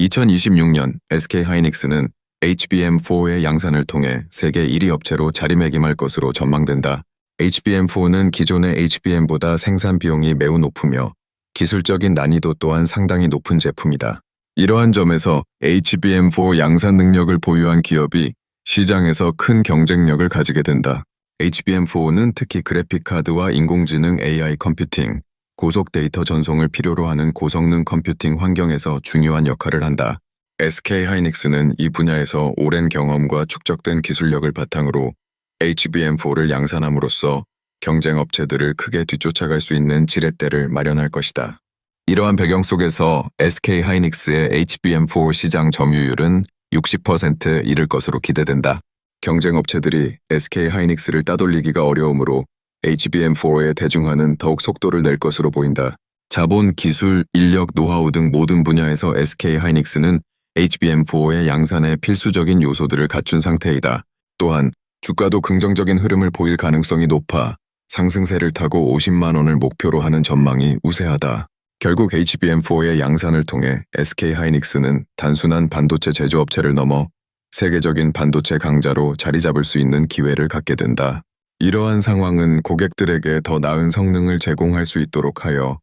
2026년 SK 하이닉스는 HBM4의 양산을 통해 세계 1위 업체로 자리매김할 것으로 전망된다. HBM4는 기존의 HBM보다 생산 비용이 매우 높으며 기술적인 난이도 또한 상당히 높은 제품이다. 이러한 점에서 HBM4 양산 능력을 보유한 기업이 시장에서 큰 경쟁력을 가지게 된다. HBM4는 특히 그래픽 카드와 인공지능 AI 컴퓨팅, 고속 데이터 전송을 필요로 하는 고성능 컴퓨팅 환경에서 중요한 역할을 한다. SK 하이닉스는 이 분야에서 오랜 경험과 축적된 기술력을 바탕으로 HBM4를 양산함으로써 경쟁 업체들을 크게 뒤쫓아갈 수 있는 지렛대를 마련할 것이다. 이러한 배경 속에서 SK 하이닉스의 HBM4 시장 점유율은 60% 이를 것으로 기대된다. 경쟁 업체들이 SK 하이닉스를 따돌리기가 어려우므로 HBM4의 대중화는 더욱 속도를 낼 것으로 보인다. 자본, 기술, 인력, 노하우 등 모든 분야에서 SK 하이닉스는 HBM4의 양산에 필수적인 요소들을 갖춘 상태이다. 또한 주가도 긍정적인 흐름을 보일 가능성이 높아 상승세를 타고 50만 원을 목표로 하는 전망이 우세하다. 결국 HBM4의 양산을 통해 SK 하이닉스는 단순한 반도체 제조업체를 넘어 세계적인 반도체 강자로 자리 잡을 수 있는 기회를 갖게 된다. 이러한 상황은 고객들에게 더 나은 성능을 제공할 수 있도록 하여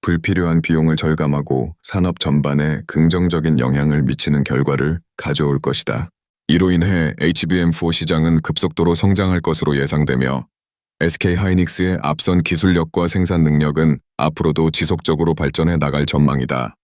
불필요한 비용을 절감하고 산업 전반에 긍정적인 영향을 미치는 결과를 가져올 것이다. 이로 인해 HBM4 시장은 급속도로 성장할 것으로 예상되며 SK 하이닉스의 앞선 기술력과 생산 능력은 앞으로도 지속적으로 발전해 나갈 전망이다.